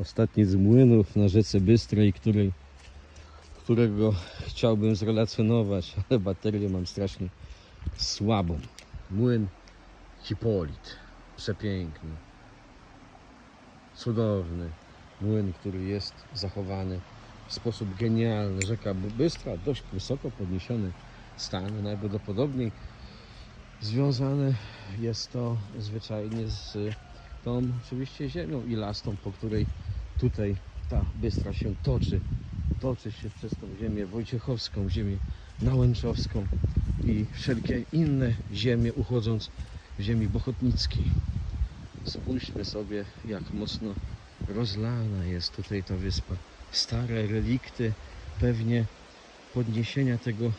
Ostatni z młynów na rzece Bystrej, której, którego chciałbym zrelacjonować, ale baterię mam strasznie słabą. Młyn Hipolit. Przepiękny. Cudowny. Młyn, który jest zachowany w sposób genialny. Rzeka Bystra, dość wysoko podniesiony stan. Najprawdopodobniej związane jest to zwyczajnie z tą oczywiście ziemią ilastą, po której tutaj ta Bystra się toczy. Toczy się przez tą ziemię wojciechowską, ziemię nałęczowską i wszelkie inne ziemie uchodząc w ziemi bochotnickiej. Spójrzmy sobie, jak mocno rozlana jest tutaj ta wyspa. Stare relikty, pewnie podniesienia tego,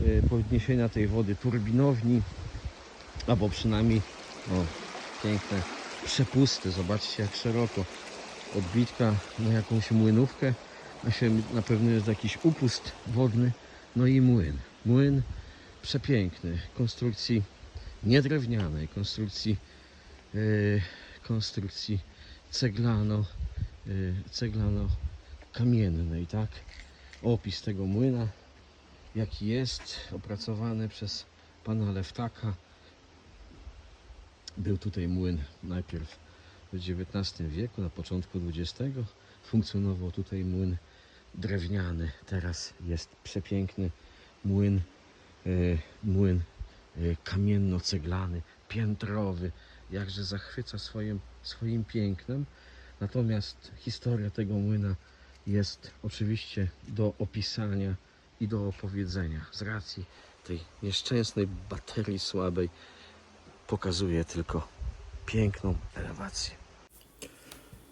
e, podniesienia tej wody turbinowni, albo przynajmniej o, piękne przepusty. Zobaczcie, jak szeroko odbitka na jakąś młynówkę, a się na pewno jest jakiś upust wodny, no i młyn. Młyn przepiękny, konstrukcji niedrewnianej, konstrukcji, e, konstrukcji ceglano, e, ceglano kamiennej, tak? Opis tego młyna, jaki jest, opracowany przez pana Leftaka. Był tutaj młyn najpierw w XIX wieku, na początku XX. Funkcjonował tutaj młyn drewniany. Teraz jest przepiękny młyn, e, młyn e, kamienno-ceglany, piętrowy. Jakże zachwyca swoim, swoim pięknem. Natomiast historia tego młyna jest oczywiście do opisania i do opowiedzenia. Z racji tej nieszczęsnej baterii słabej pokazuje tylko piękną elewację.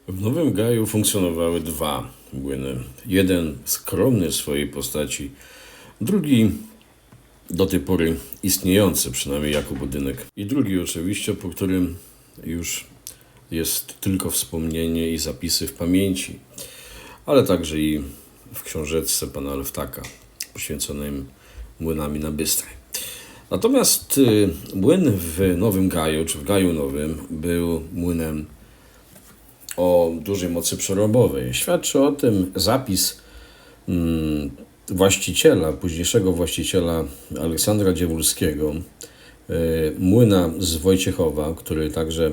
W Nowym Gaju funkcjonowały dwa młyny. Jeden skromny w swojej postaci, drugi do tej pory istniejący, przynajmniej jako budynek. I drugi oczywiście, po którym już jest tylko wspomnienie i zapisy w pamięci, ale także i w książeczce pana Leftaka poświęconym młynami na Bystrej. Natomiast y, młyn w Nowym Gaju, czy w Gaju Nowym, był młynem o dużej mocy przerobowej. Świadczy o tym zapis mm, właściciela, późniejszego właściciela Aleksandra Dziewulskiego, y, młyna z Wojciechowa, który także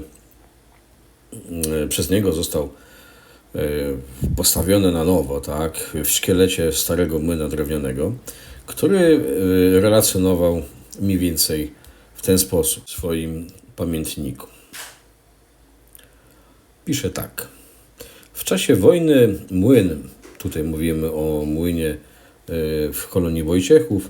y, przez niego został y, postawiony na nowo, tak, w szkielecie starego młyna drewnianego, który relacjonował mniej więcej w ten sposób w swoim pamiętniku. Pisze tak. W czasie wojny młyn, tutaj mówimy o młynie y, w kolonii Wojciechów,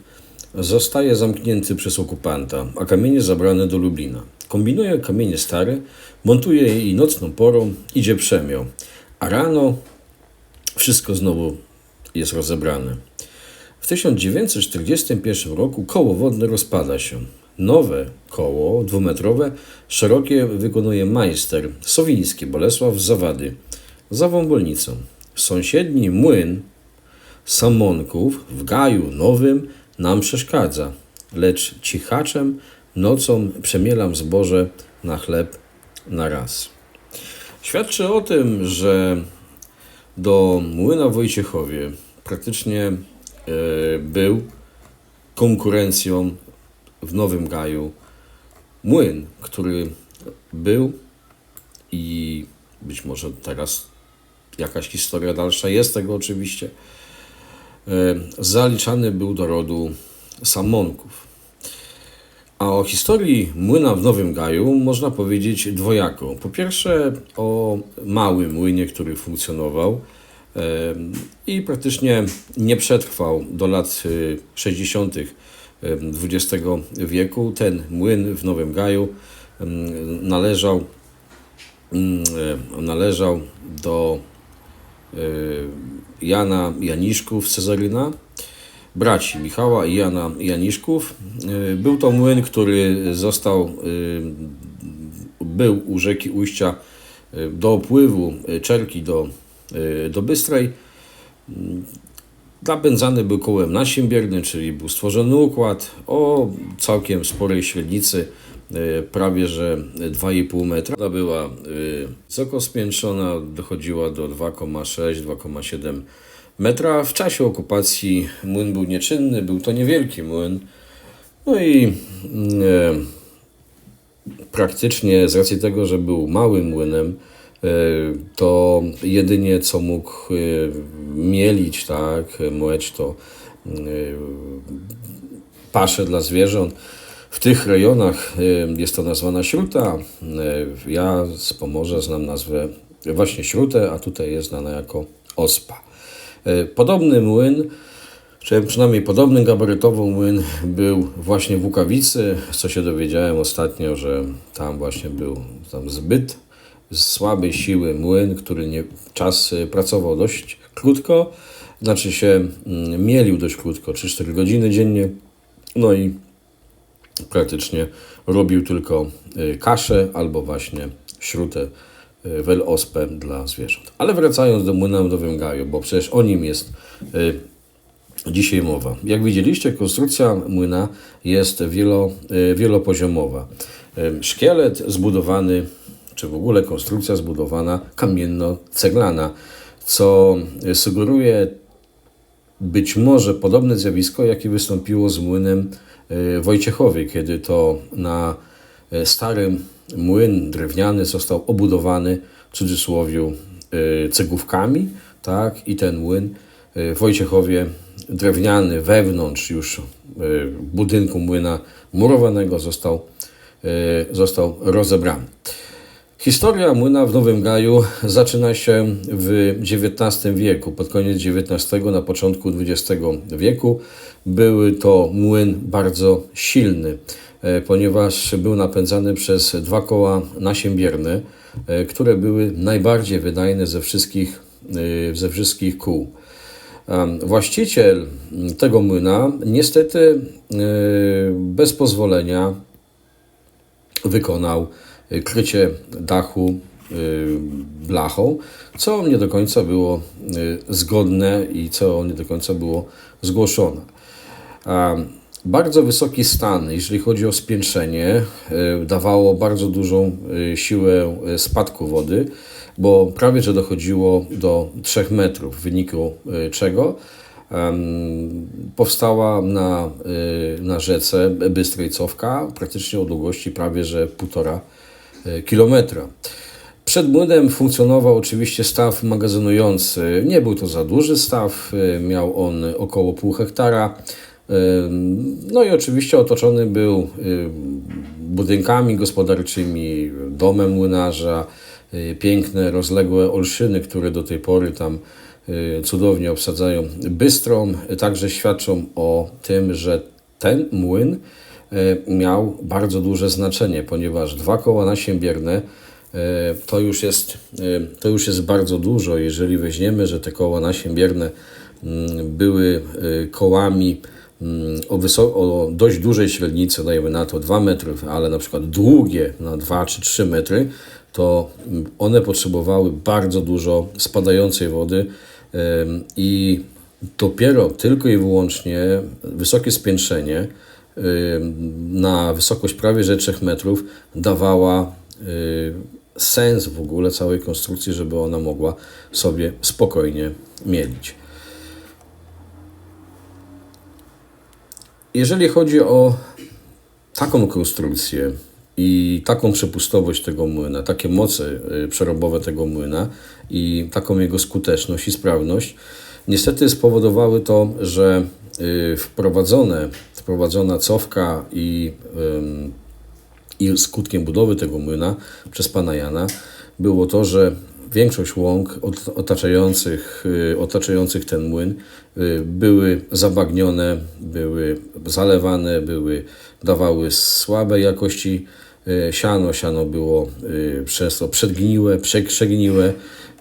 zostaje zamknięty przez okupanta, a kamienie zabrane do Lublina. Kombinuje kamienie stare, montuje je i nocną porą idzie przemiał, a rano wszystko znowu jest rozebrane. W 1941 roku koło wodne rozpada się. Nowe koło dwumetrowe, szerokie wykonuje majster Sowiński Bolesław Zawady za Wąbolnicą. Sąsiedni młyn Samonków w Gaju Nowym nam przeszkadza, lecz cichaczem nocą przemielam zboże na chleb na raz. Świadczy o tym, że do młyna Wojciechowie praktycznie e, był konkurencją w Nowym Gaju młyn, który był i być może teraz jakaś historia dalsza jest tego oczywiście, e, zaliczany był do rodu Samonków. A o historii młyna w Nowym Gaju można powiedzieć dwojako. Po pierwsze o małym młynie, który funkcjonował e, i praktycznie nie przetrwał do lat e, 60. XX wieku. Ten młyn w Nowym Gaju em, należał, mm, e, należał do e, Jana Janiszków Cezaryna, braci Michała i Jana Janiszków. E, Był to młyn, który został, był u rzeki Ujścia do opływu Czerki do, do Bystrej. Napędzany był kołem nasiębiernym, czyli był stworzony układ o całkiem sporej średnicy, e, prawie że 2,5 metra. Ona była e, wysoko spiętrzona, dochodziła do 2,6-2,7 metra. W czasie okupacji młyn był nieczynny, był to niewielki młyn. No i mm, e, praktycznie z racji tego, że był małym młynem, to jedynie co mógł e, mielić, tak, młecz to e, pasze dla zwierząt. W tych rejonach e, jest to nazwana śruta. E, Ja z Pomorza znam nazwę właśnie śrutę, a tutaj jest znana jako ospa. E, Podobny młyn, czy przynajmniej podobny gabarytowo młyn był właśnie w Łukawicy, co się dowiedziałem ostatnio, że tam właśnie był tam zbyt słabej siły młyn, który nie, czas y, pracował dość krótko, znaczy się mm, mielił dość krótko, 3-4 godziny dziennie, no i praktycznie robił tylko y, kaszę albo właśnie śrutę y, wel ospę dla zwierząt. Ale wracając do młyna w Nowym Gaju, bo przecież o nim jest dzisiaj mowa. Jak widzieliście, konstrukcja młyna jest wielo, wielopoziomowa. Szkielet zbudowany, czy w ogóle konstrukcja zbudowana kamienno-ceglana, co y, sugeruje być może podobne zjawisko, jakie wystąpiło z młynem y, Wojciechowy, kiedy to na y, starym młyn drewniany został obudowany w cudzysłowie cegłówkami, tak, i ten młyn Wojciechowie drewniany wewnątrz już budynku młyna murowanego został, został rozebrany. Historia młyna w Nowym Gaju zaczyna się w XIX wieku, pod koniec XIX, na początku XX wieku. Były to młyn bardzo silny, e, ponieważ był napędzany przez dwa koła nasiębierne, e, które były najbardziej wydajne ze wszystkich, e, ze wszystkich kół. Właściciel tego młyna niestety bez pozwolenia wykonał krycie dachu y, blachą, co nie do końca było y, zgodne i co nie do końca było zgłoszone. Bardzo wysoki stan, jeżeli chodzi o spiętrzenie, y, dawało bardzo dużą y, siłę y, spadku wody, bo prawie że dochodziło do 3 metrów, w wyniku y, czego powstała na, y, na rzece Bystrej Cofka praktycznie o długości prawie że półtora y, kilometra. Przed młynem funkcjonował oczywiście staw magazynujący. Nie był to za duży staw, y, miał on około pół hektara. Ym, No i oczywiście otoczony był y, budynkami gospodarczymi, domem młynarza, piękne, rozległe olszyny, które do tej pory tam cudownie obsadzają Bystrą, także świadczą o tym, że ten młyn miał bardzo duże znaczenie, ponieważ dwa koła nasiębierne E, to już jest, e, to już jest bardzo dużo, jeżeli weźmiemy, że te koła nasiębierne mm, były e, kołami mm, o, o dość dużej średnicy, dajemy na to 2 metry, ale na przykład długie na 2 czy 3 metry, to mm, one potrzebowały bardzo dużo spadającej wody i dopiero tylko i wyłącznie wysokie spiętrzenie na wysokość prawie że 3 metrów dawała y, sens w ogóle całej konstrukcji, żeby ona mogła sobie spokojnie mielić. Jeżeli chodzi o taką konstrukcję i taką przepustowość tego młyna, takie moce y, przerobowe tego młyna i taką jego skuteczność i sprawność, niestety spowodowały to, że wprowadzone, wprowadzona cofka i i skutkiem budowy tego młyna przez pana Jana było to, że większość łąk ot- otaczających, y, otaczających ten młyn y, były zabagnione, były zalewane, były, dawały słabej jakości y, siano. Siano było y, przez to przedgniłe, przegniłe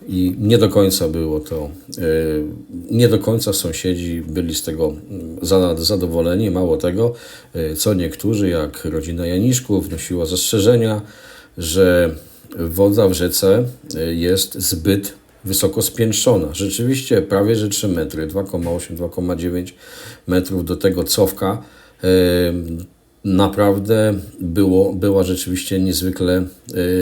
i nie do końca było to, y, nie do końca sąsiedzi byli z tego mm, za- zadowoleni. Mało tego, y, co niektórzy, jak rodzina Janiszków, wnosiła zastrzeżenia, że woda w rzece y, jest zbyt wysoko spiętrzona. Rzeczywiście prawie że 3 metry, 2,8, 2,9 metrów do tego cofka. Naprawdę było, była rzeczywiście niezwykle,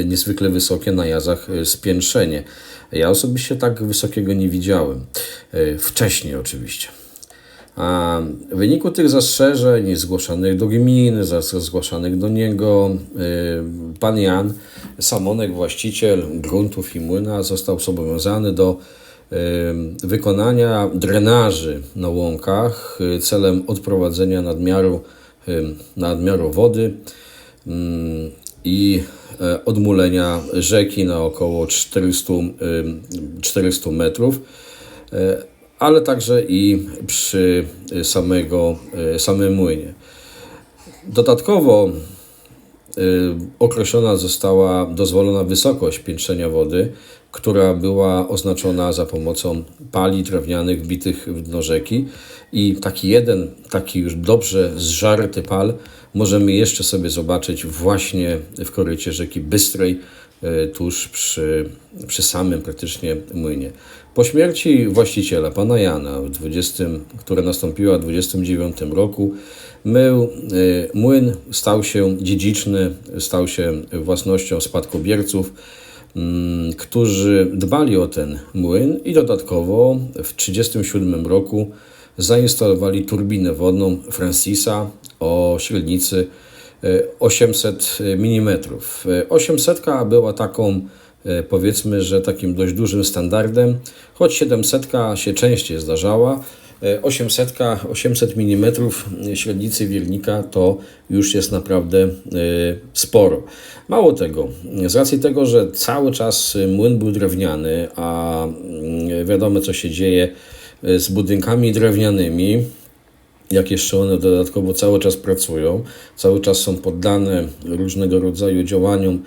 e, niezwykle wysokie na jazach e, spiętrzenie. Ja osobiście tak wysokiego nie widziałem. E, Wcześniej oczywiście. A w wyniku tych zastrzeżeń zgłaszanych do gminy, zgłaszanych do niego, pan Jan Samonek, właściciel gruntów i młyna, został zobowiązany do wykonania drenaży na łąkach celem odprowadzenia nadmiaru, nadmiaru wody i e, odmulenia rzeki na około 400, y, 400 metrów e, ale także i przy samego, e, samym młynie. Dodatkowo y, określona została dozwolona wysokość piętrzenia wody, która była oznaczona za pomocą pali drewnianych wbitych w dno rzeki i taki jeden, taki już dobrze zżarty pal możemy jeszcze sobie zobaczyć właśnie w korycie rzeki Bystrej, y, tuż przy, przy samym praktycznie młynie. Po śmierci właściciela, pana Jana, w 20, która nastąpiła w 29 roku, mył, y, młyn stał się dziedziczny, stał się własnością spadkobierców, którzy dbali o ten młyn i dodatkowo w 1937 roku zainstalowali turbinę wodną Francisa o średnicy e, 800 mm. 800 była taką, e, powiedzmy, że takim dość dużym standardem, choć 700 się częściej zdarzała. E, 800, 800 mm średnicy wiernika to już jest naprawdę e, sporo. Mało tego, z racji tego, że cały czas młyn był drewniany, a mm, wiadomo co się dzieje z budynkami drewnianymi, jak jeszcze one dodatkowo cały czas pracują, cały czas są poddane różnego rodzaju działaniom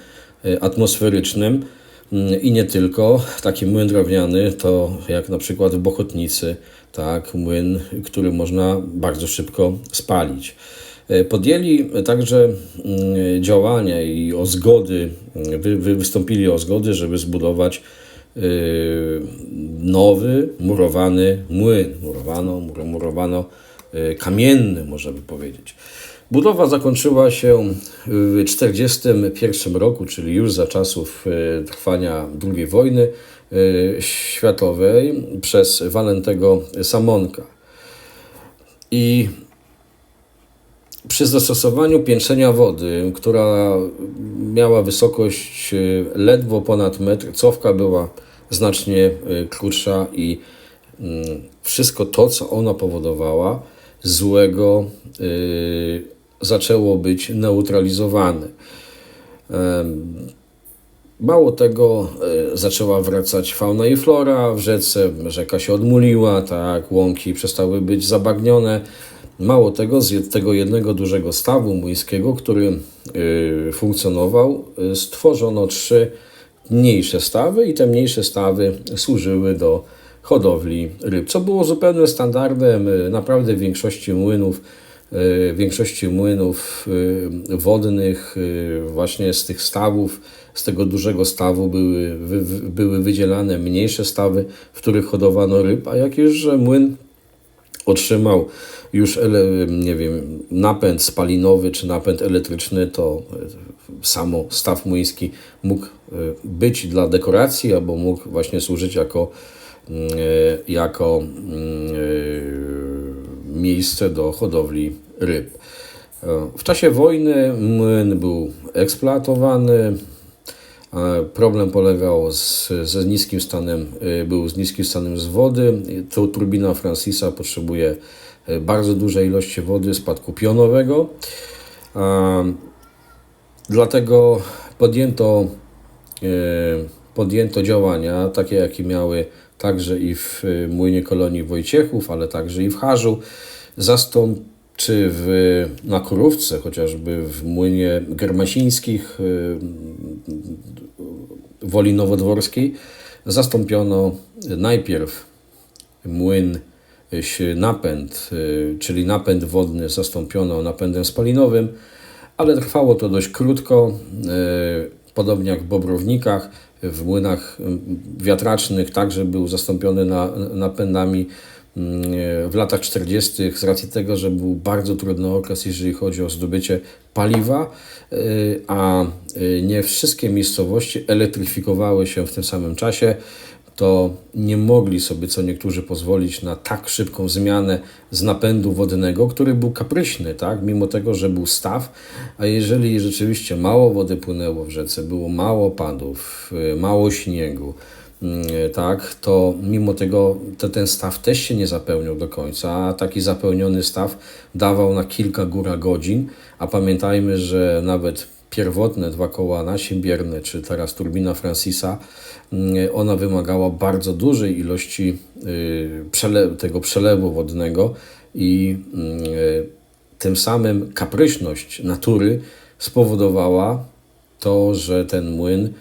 atmosferycznym i nie tylko. Taki młyn drewniany to jak na przykład w Bochotnicy, tak, młyn, który można bardzo szybko spalić. E, Podjęli także mm, działania i o zgody, wy, wy, wystąpili o zgody, żeby zbudować e, nowy, murowany młyn. Murowano, mur- murowano e, kamienny, można by powiedzieć. Budowa zakończyła się w 1941 roku, czyli już za czasów e, trwania II wojny e, światowej przez Walentego Samonka. I przy zastosowaniu piętrzenia wody, która miała wysokość e, ledwo ponad metr, cofka była znacznie e, krótsza i mm, wszystko to, co ona powodowała, złego zaczęło być neutralizowane. Mało tego, e, zaczęła wracać fauna i flora w rzece, rzeka się odmuliła, tak, łąki przestały być zabagnione. Mało tego, z tego jednego dużego stawu młyńskiego, który y, funkcjonował, y, stworzono trzy mniejsze stawy i te mniejsze stawy służyły do hodowli ryb, co było zupełnym standardem naprawdę w większości młynów, większości młynów y, wodnych y, właśnie z tych stawów, z tego dużego stawu były, wy, były wydzielane mniejsze stawy, w których hodowano ryb, a jak już młyn otrzymał już nie wiem, napęd spalinowy czy napęd elektryczny, to e, samo staw młyński mógł e, być dla dekoracji albo mógł właśnie służyć jako, mm, e, jako mm, e, miejsce do hodowli ryb. E, W czasie wojny młyn był eksploatowany. Problem polegał z, ze niskim stanem, e, był z niskim stanem z wody. To turbina Francisa potrzebuje e, bardzo dużej ilości wody spadku pionowego. Dlatego podjęto, podjęto działania, takie jakie miały także i w młynie kolonii Wojciechów, ale także i w Harzu. Zastąp, czy w, na Kurówce, chociażby w młynie germasińskich, e, Woli Nowodworskiej, zastąpiono najpierw młyn, napęd, y, czyli napęd wodny zastąpiono napędem spalinowym, ale trwało to dość krótko, y, podobnie jak w Bobrownikach, w młynach y, wiatracznych także był zastąpiony na, napędami w latach 40. z racji tego, że był bardzo trudny okres, jeżeli chodzi o zdobycie paliwa, y, a y, nie wszystkie miejscowości elektryfikowały się w tym samym czasie, to nie mogli sobie co niektórzy pozwolić na tak szybką zmianę z napędu wodnego, który był kapryśny, tak? mimo tego, że był staw, a jeżeli rzeczywiście mało wody płynęło w rzece, było mało opadów, y, mało śniegu, tak, to mimo tego to ten staw też się nie zapełniał do końca, taki zapełniony staw dawał na kilka góra godzin, a pamiętajmy, że nawet pierwotne dwa koła nasienbierne, czy teraz turbina Francisa, mm, ona wymagała bardzo dużej ilości y, tego przelewu wodnego i mm, y, tym samym kapryśność natury spowodowała to, że ten młyn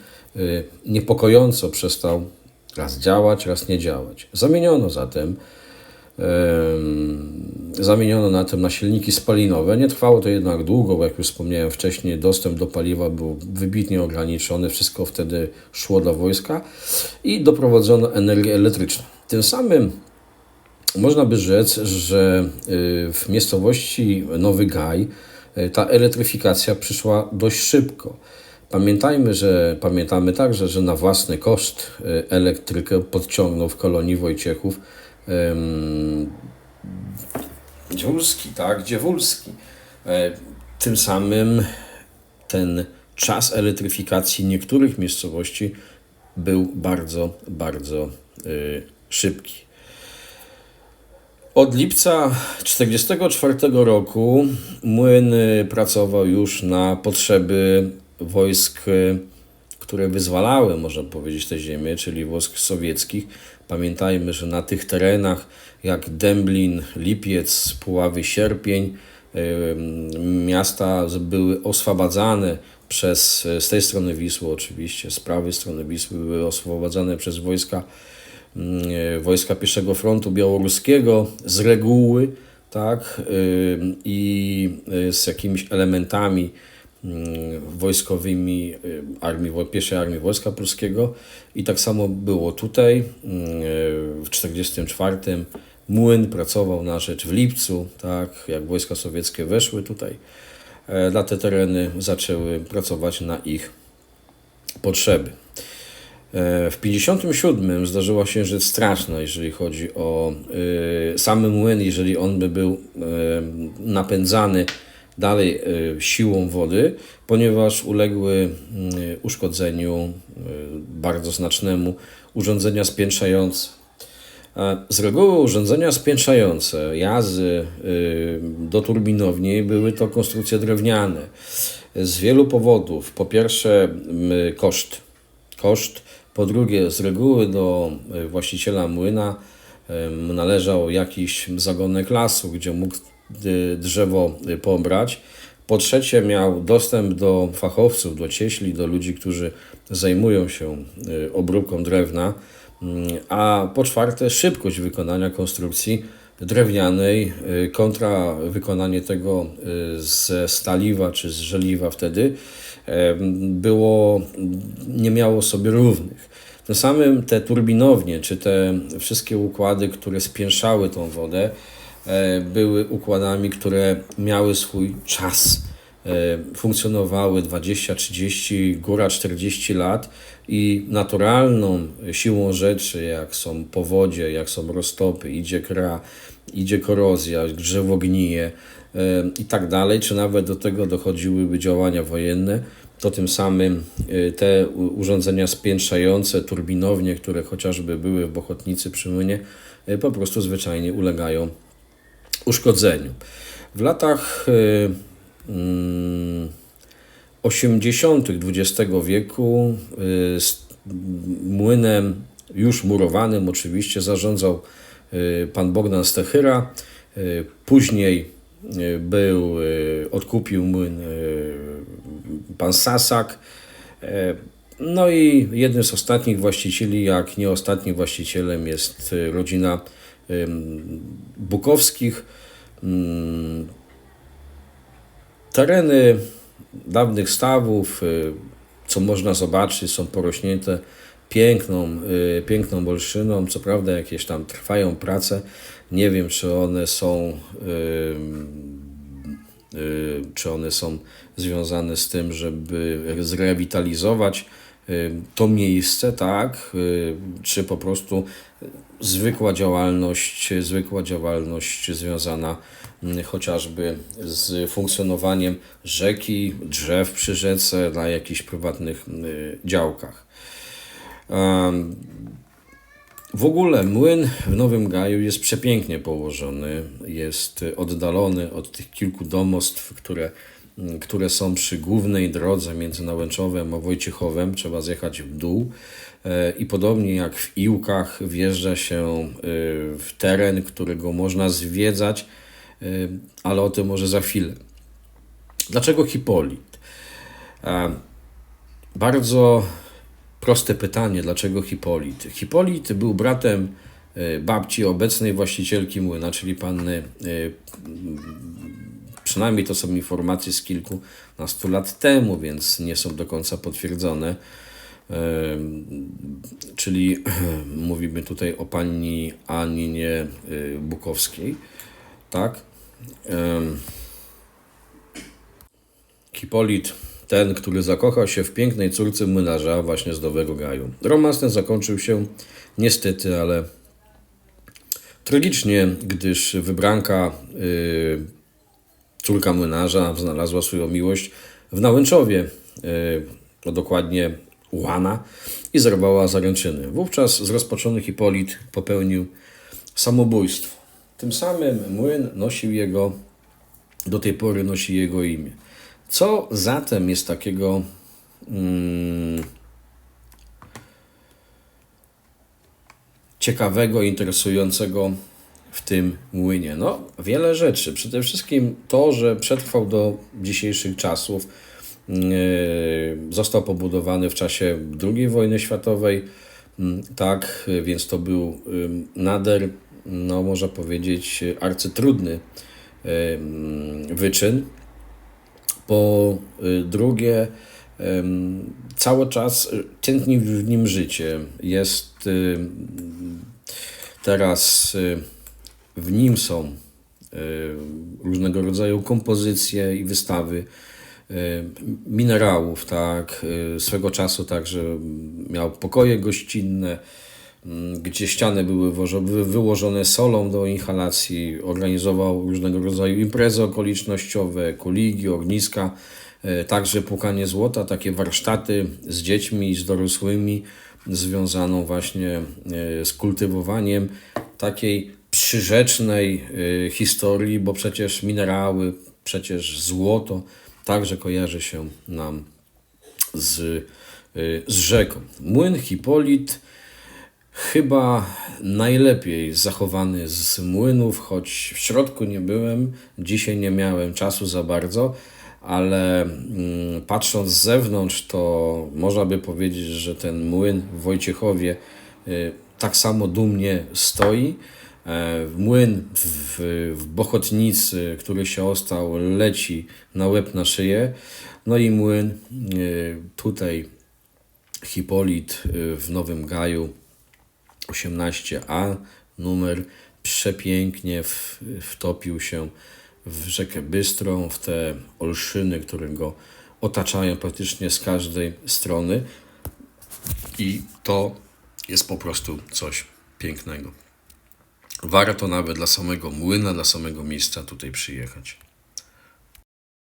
niepokojąco przestał raz działać, raz nie działać. Zamieniono zatem em, zamieniono na tym na silniki spalinowe. Nie trwało to jednak długo, bo jak już wspomniałem wcześniej, dostęp do paliwa był wybitnie ograniczony, wszystko wtedy szło do wojska i doprowadzono energię elektryczną. Tym samym można by rzec, że y, w miejscowości Nowy Gaj y, ta elektryfikacja przyszła dość szybko. Pamiętajmy, że pamiętamy także, że na własny koszt y, elektrykę podciągnął w kolonii Wojciechów em, Dziewulski, tak, Dziewulski. E, Tym samym ten czas elektryfikacji niektórych miejscowości był bardzo, bardzo y, szybki. Od lipca 1944 roku młyn y, pracował już na potrzeby wojsk, y, które wyzwalały, można powiedzieć, te ziemię, czyli wojsk sowieckich. Pamiętajmy, że na tych terenach jak Dęblin, Lipiec, Puławy, Sierpień, y, miasta były oswabadzane przez, z tej strony Wisły oczywiście, z prawej strony Wisły były oswabadzane przez wojska mm, wojska pierwszego frontu białoruskiego z reguły, tak, y, i y, z jakimiś elementami wojskowymi y, armii, pierwszej armii Wojska Polskiego. I tak samo było tutaj mm, w 1944 Młyn pracował na rzecz w lipcu, tak, jak wojska sowieckie weszły tutaj. E, na te tereny, zaczęły pracować na ich potrzeby. E, W 57 zdarzyła się rzecz straszna, jeżeli chodzi o y, młyn, jeżeli on by był e, napędzany dalej e, siłą wody, ponieważ uległy y, uszkodzeniu y, bardzo znacznemu urządzenia spiętrzające. Z reguły urządzenia spiętrzające, jazy y, do turbinowni były to konstrukcje drewniane. Z wielu powodów. Po pierwsze koszt. Koszt. Po drugie z reguły do właściciela młyna należał jakiś zagonek lasu, gdzie mógł drzewo y, pobrać. Po trzecie miał dostęp do fachowców, do cieśli, do ludzi, którzy zajmują się y, obróbką drewna. Mm, A po czwarte, szybkość wykonania konstrukcji drewnianej y, kontra wykonanie tego ze staliwa czy z żeliwa wtedy było, nie miało sobie równych. Tym samym te turbinownie, czy te wszystkie układy, które spięszały tą wodę, były układami, które miały swój czas. E, funkcjonowały 20, 30, góra 40 lat i naturalną siłą rzeczy, jak są powodzie, jak są roztopy, idzie kra, idzie korozja, drzewo gnije e, i tak dalej, czy nawet do tego dochodziłyby działania wojenne, to tym samym e, te urządzenia spiętrzające, turbinownie, które chociażby były w Bochotnicy przy Młynie, e, po prostu zwyczajnie ulegają uszkodzeniu. W latach y, mm, 80. XX wieku y, młynem już murowanym oczywiście zarządzał y, pan Bogdan Stechyra. Y, Później y, był, y, odkupił młyn y, pan Sasak. E, No i jednym z ostatnich właścicieli, jak nie ostatnim właścicielem jest y, rodzina Bukowskich. Tereny dawnych stawów, y, co można zobaczyć, są porośnięte piękną, y, piękną bolszyną. Co prawda jakieś tam trwają prace. Nie wiem, czy one są y, czy one są związane z tym, żeby zrewitalizować to miejsce, tak, y, czy po prostu zwykła działalność, zwykła działalność związana mm, chociażby z funkcjonowaniem rzeki, drzew przy rzece na jakichś prywatnych y, działkach. W ogóle młyn w Nowym Gaju jest przepięknie położony, jest y, oddalony od tych kilku domostw, które, które są przy głównej drodze między Nałęczowem a Wojciechowem. Trzeba zjechać w dół e, i podobnie jak w Iłkach wjeżdża się y, w teren, którego można zwiedzać, y, ale o tym może za chwilę. Dlaczego Hipolit? E, Bardzo proste pytanie, dlaczego Hipolit? Hipolit był bratem e, babci obecnej właścicielki młyna, czyli panny, e, przynajmniej to są informacje z kilkunastu lat temu, więc nie są do końca potwierdzone. E, Czyli mówimy tutaj o pani Aninie e, Bukowskiej, tak? Em, Hipolit, ten, który zakochał się w pięknej córce młynarza właśnie z Nowego Gaju. Romans ten zakończył się niestety, ale tragicznie, gdyż wybranka, y, córka młynarza, znalazła swoją miłość w Nałęczowie, no dokładnie Łana, i zerwała zaręczyny. Wówczas zrozpaczony Hipolit popełnił samobójstwo. Tym samym młyn nosił jego, do tej pory nosi jego imię. Co zatem jest takiego mm, ciekawego, interesującego w tym młynie? No, wiele rzeczy. Przede wszystkim to, że przetrwał do dzisiejszych czasów. Yy, Został pobudowany w czasie II wojny światowej. Mm, Tak, yy, więc to był ym, nader, no można powiedzieć, yy, arcytrudny ym, wyczyn. Po drugie, cały czas tętni w nim życie. Jest teraz w nim są y, różnego rodzaju kompozycje i wystawy y, minerałów, tak. Y, Swego czasu także miał pokoje gościnne, gdzie ściany były wyłożone solą do inhalacji, organizował różnego rodzaju imprezy okolicznościowe, kuligi, ogniska, także płukanie złota, takie warsztaty z dziećmi i z dorosłymi, związaną właśnie z kultywowaniem takiej przyrzecznej e, historii, bo przecież minerały, przecież złoto także kojarzy się nam z, y, z rzeką. Młyn Hipolit chyba najlepiej zachowany z młynów, choć w środku nie byłem, dzisiaj nie miałem czasu za bardzo, ale mm, patrząc z zewnątrz, to można by powiedzieć, że ten młyn w Wojciechowie y, tak samo dumnie stoi. E, Młyn w, w Bochotnicy, który się ostał, leci na łeb na szyję. No i młyn y, tutaj Hipolit y, w Nowym Gaju 18a numer przepięknie w, wtopił się w rzekę Bystrą, w te olszyny, które go otaczają praktycznie z każdej strony i to jest po prostu coś pięknego. Warto nawet dla samego młyna, dla samego miejsca tutaj przyjechać.